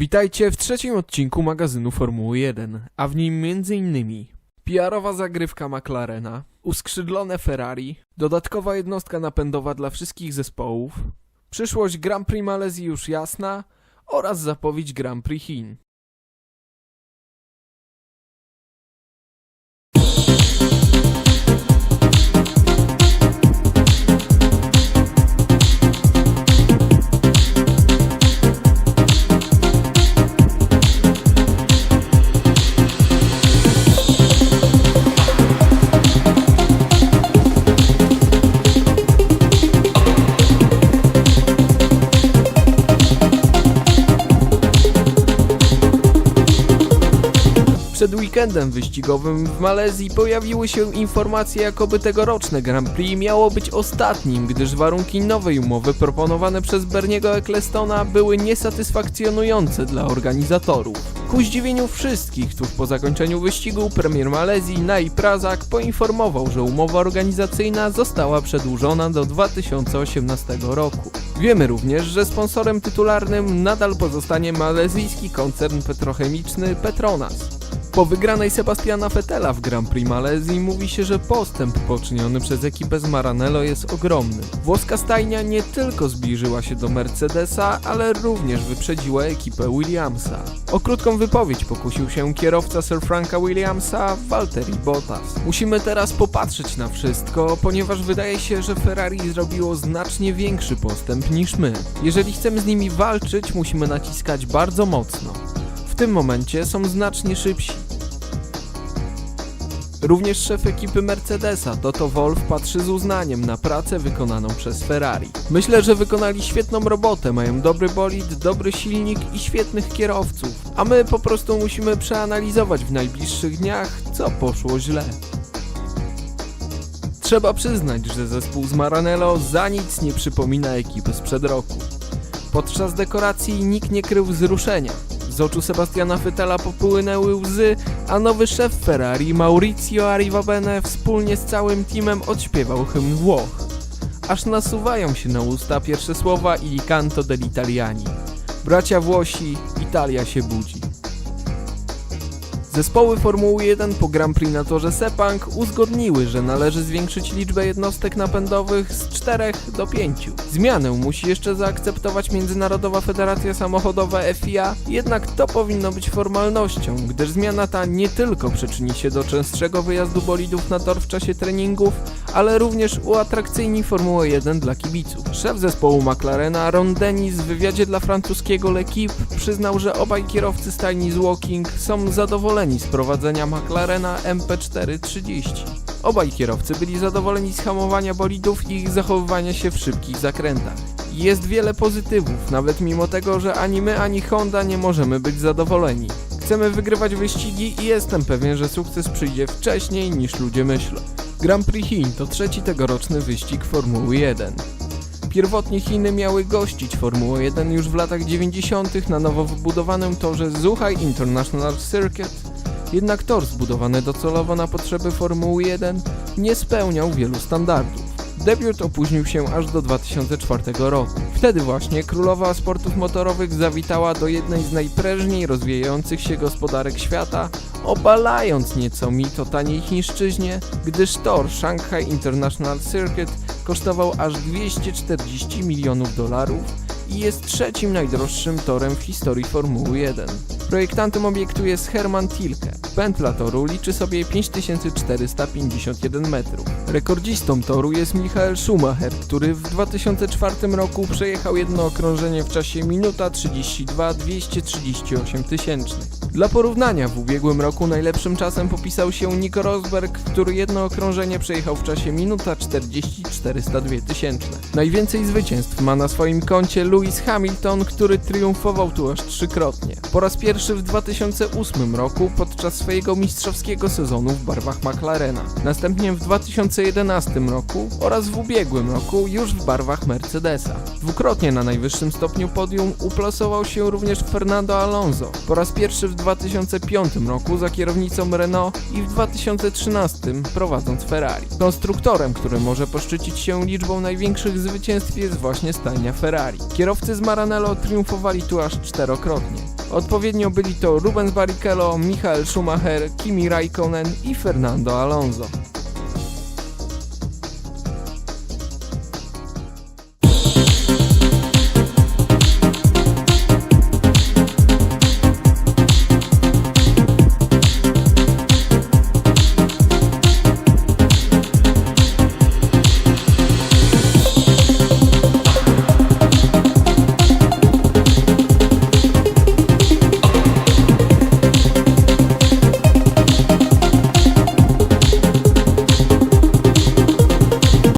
Witajcie w trzecim odcinku magazynu Formuły 1, a w nim m.in. PR-owa zagrywka McLarena, uskrzydlone Ferrari, dodatkowa jednostka napędowa dla wszystkich zespołów, przyszłość Grand Prix Malezji już jasna oraz zapowiedź Grand Prix Chin. Przed weekendem wyścigowym w Malezji pojawiły się informacje, jakoby tegoroczne Grand Prix miało być ostatnim, gdyż warunki nowej umowy proponowane przez Berniego Ecclestona były niesatysfakcjonujące dla organizatorów. Ku zdziwieniu wszystkich, tuż po zakończeniu wyścigu premier Malezji Nai Prazak poinformował, że umowa organizacyjna została przedłużona do 2018 roku. Wiemy również, że sponsorem tytularnym nadal pozostanie malezyjski koncern petrochemiczny Petronas. Po wygranej Sebastiana Vettela w Grand Prix Malezji mówi się, że postęp poczyniony przez ekipę z Maranello jest ogromny. Włoska stajnia nie tylko zbliżyła się do Mercedesa, ale również wyprzedziła ekipę Williamsa. O krótką wypowiedź pokusił się kierowca Sir Franka Williamsa, Valtteri Bottas. Musimy teraz popatrzeć na wszystko, ponieważ wydaje się, że Ferrari zrobiło znacznie większy postęp niż my. Jeżeli chcemy z nimi walczyć, musimy naciskać bardzo mocno. Tym momencie są znacznie szybsi. Również szef ekipy Mercedesa, Toto Wolff, patrzy z uznaniem na pracę wykonaną przez Ferrari. Myślę, że wykonali świetną robotę, mają dobry bolid, dobry silnik i świetnych kierowców, a my po prostu musimy przeanalizować w najbliższych dniach, co poszło źle. Trzeba przyznać, że zespół z Maranello za nic nie przypomina ekipy sprzed roku. Podczas dekoracji nikt nie krył wzruszenia. Z oczu Sebastiana Vettela popłynęły łzy, a nowy szef Ferrari, Maurizio Arrivabene, wspólnie z całym teamem odśpiewał hymn Włoch. Aż nasuwają się na usta pierwsze słowa Il canto dell'Italiani. Bracia Włosi, Italia się budzi. Zespoły Formuły 1 po Grand Prix na torze Sepang uzgodniły, że należy zwiększyć liczbę jednostek napędowych z 4 do 5. Zmianę musi jeszcze zaakceptować Międzynarodowa Federacja Samochodowa FIA, jednak to powinno być formalnością, gdyż zmiana ta nie tylko przyczyni się do częstszego wyjazdu bolidów na tor w czasie treningów, ale również uatrakcyjni Formułę 1 dla kibiców. Szef zespołu McLarena Ron Dennis w wywiadzie dla francuskiego L'Equipe przyznał, że obaj kierowcy stajni z Walking są zadowoleni z prowadzenia McLarena MP430. Obaj kierowcy byli zadowoleni z hamowania bolidów i ich zachowywania się w szybkich zakrętach. Jest wiele pozytywów, nawet mimo tego, że ani my, ani Honda nie możemy być zadowoleni. Chcemy wygrywać wyścigi i jestem pewien, że sukces przyjdzie wcześniej niż ludzie myślą. Grand Prix Chin to trzeci tegoroczny wyścig Formuły 1. Pierwotnie Chiny miały gościć Formułę 1 już w latach 90. na nowo wybudowanym torze Zhuhai International Circuit, jednak tor zbudowany docelowo na potrzeby Formuły 1 nie spełniał wielu standardów. Debiut opóźnił się aż do 2004 roku. Wtedy właśnie królowa sportów motorowych zawitała do jednej z najprężniej rozwijających się gospodarek świata, obalając nieco mit o taniej chińszczyźnie, gdyż tor Shanghai International Circuit kosztował aż 240 milionów dolarów i jest trzecim najdroższym torem w historii Formuły 1. Projektantem obiektu jest Hermann Tilke. Pętla toru liczy sobie 5451 metrów. Rekordzistą toru jest Michael Schumacher, który w 2004 roku przejechał jedno okrążenie w czasie minuta 32 238 tysięcznych. Dla porównania w ubiegłym roku najlepszym czasem popisał się Nico Rosberg, który jedno okrążenie przejechał w czasie minuta 40 402 tysięczne. Najwięcej zwycięstw ma na swoim koncie Lewis Hamilton, który triumfował tu aż trzykrotnie. Po raz pierwszy w 2008 roku podczas swojego mistrzowskiego sezonu w barwach McLarena. Następnie w 2011 roku oraz w ubiegłym roku już w barwach Mercedesa. Dwukrotnie na najwyższym stopniu podium uplasował się również Fernando Alonso. Po raz pierwszy w 2005 roku za kierownicą Renault i w 2013 prowadząc Ferrari. Konstruktorem, który może poszczycić się liczbą największych zwycięstw jest właśnie stajnia Ferrari. Kierowcy z Maranello triumfowali tu aż czterokrotnie. Odpowiednio byli to Rubens Barrichello, Michael Schumacher, Kimi Raikkonen i Fernando Alonso.